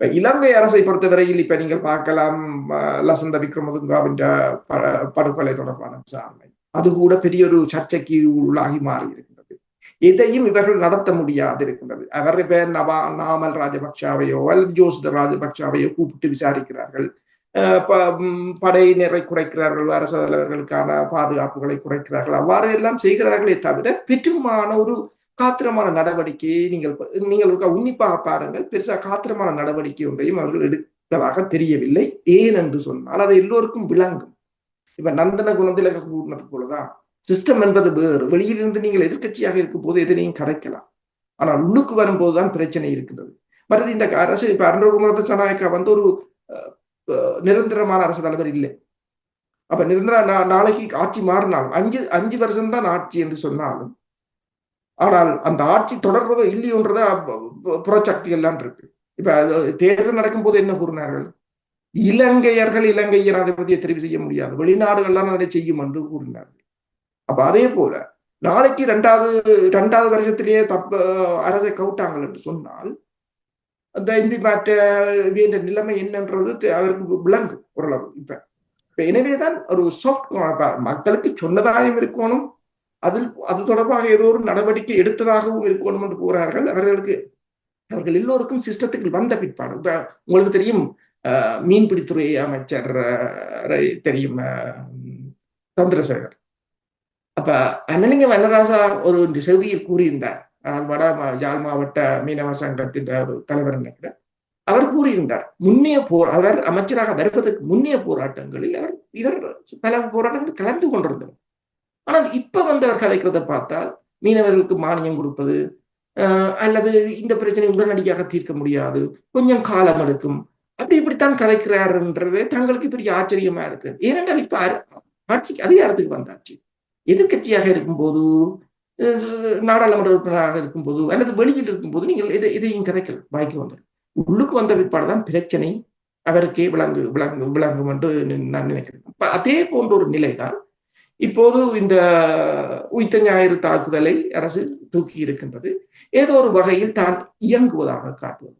இலங்கை அரசை பொறுத்தவரையில் இப்ப நீங்கள் பார்க்கலாம் லசந்த விக்ரமதுங்காவின் படுகொலை தொடர்பான விசாரணை. அது கூட பெரிய ஒரு சர்ச்சைக்கு உள்ளாகி மாறி இருக்கின்றது எதையும் இவர்கள் நடத்த முடியாது இருக்கின்றது அவர் இப்ப நவா நாமல் ராஜபக்சாவையோ அல் ஜோசித ராஜபக்சாவையோ கூப்பிட்டு விசாரிக்கிறார்கள். படையினரை குறைக்கிறார்கள் அரசு தலைவர்களுக்கான பாதுகாப்புகளை குறைக்கிறார்கள். அவ்வாறு எல்லாம் செய்கிறார்களே தவிர பெருமான ஒரு காத்திரமான நடவடிக்கையை நீங்கள் நீங்கள் உன்னிப்பாக பாருங்கள். பெருசா காத்திரமான நடவடிக்கை ஒன்றையும் அவர்கள் எடுத்ததாக தெரியவில்லை. ஏன் என்று சொன்னால் அது எல்லோருக்கும் விளங்கும். இப்ப நந்தன குணத்திலக கூறினது போலதான் சிஸ்டம் என்பது வேறு. வெளியிலிருந்து நீங்கள் எதிர்க்கட்சியாக இருக்கும் போது எதனையும் கதைக்கலாம் ஆனால் உள்ளுக்கு வரும்போதுதான் பிரச்சனை இருக்கின்றது. மற்றது இந்த அரசு இப்ப அருண்குமார சனாயக்கா வந்து ஒரு அஹ், நிரந்தரமான அரசு தலைவர் இல்லை. அப்ப நிரந்தர நா- நாளைக்கு ஆட்சி மாறினாலும் அஞ்சு அஞ்சு வருஷம் தான் ஆட்சி என்று சொன்னாலும் ஆனால் அந்த ஆட்சி தொடர்றதோ இல்லையோன்றத புறச்சக்தி எல்லாம் இருக்கு. இப்ப தேர்தல் நடக்கும் போது என்ன கூறினார்கள்? இலங்கையர்கள் இலங்கை ஜனாதிபதியை தெரிவு செய்ய முடியாது. வெளிநாடுகள் தான் அதை செய்யும் என்று கூறினார்கள். அப்ப அதே போல நாளைக்கு ரெண்டாவது ரெண்டாவது வருஷத்திலேயே தப்ப அரசை கவுட்டாங்கள் என்று சொன்னால் அந்த இந்தி மாற்ற வேண்ட நிலைமை என்னன்றது அவருக்கு விளங்கு ஓரளவு. இப்ப இப்ப எனவேதான் ஒரு சாஃப்ட் மக்களுக்கு சொன்னதாகவும் இருக்கணும் அதில் அது தொடர்பாக ஏதோ ஒரு நடவடிக்கை எடுத்ததாகவும் இருக்கணும் என்று கூறார்கள் அவர்களுக்கு அவர்கள் எல்லோருக்கும் சிஸ்டத்துக்கு வந்த பிற்பாடு உங்களுக்கு தெரியும் அஹ், மீன்பிடித்துறை அமைச்சர் தெரியும் சந்திரசேகர். அப்ப அண்ணலிங்க வனராசா ஒரு செவியில் கூறியிருந்தார். வட மா- யாழ் மாவட்ட மீனவ சங்கத்தின் ஒரு தலைவர் நினைக்கிறேன் அவர் கூறியிருந்தார். முன்னைய போர் அவர் அமைச்சராக வருவதற்கு முன்னைய போராட்டங்களில் அவர் இதர் பல போராட்டங்கள் கலந்து கொண்டிருந்தார் இப்ப வந்து அவர் கதைக்கிறத பார்த்தால் மீனவர்களுக்கு மானியம் கொடுப்பது அல்லது இந்த பிரச்சனை உடனடியாக தீர்க்க முடியாது கொஞ்சம் காலம் எடுக்கும். அப்படி இப்படித்தான் கதைக்கிறாருன்றது தங்களுக்கு பெரிய ஆச்சரியமா இருக்கு. ஏனென்றால் இப்ப ஆட்சிக்கு அதிகாரத்துக்கு வந்தாச்சு. எதிர்க்கட்சியாக இருக்கும்போது நாடாளுமன்ற உறுப்பினராக இருக்கும்போது அல்லது வெளியில் இருக்கும்போது நீங்கள் இதை இதையும் கதைக்கல வாய்க்கு வந்தார் உள்ளுக்கு வந்த பிற்பாடுதான் பிரச்சனை அவருக்கே விளங்கு விளங்கு விளங்கும் என்று நான் நினைக்கிறேன். அதே போன்ற ஒரு நிலைதான் இப்போது இந்த உயிர்த்த ஞாயிறு தாக்குதலை அரசு தூக்கி இருக்கின்றது. ஏதோ ஒரு வகையில் தான் இயங்குவதாக காட்டுவது.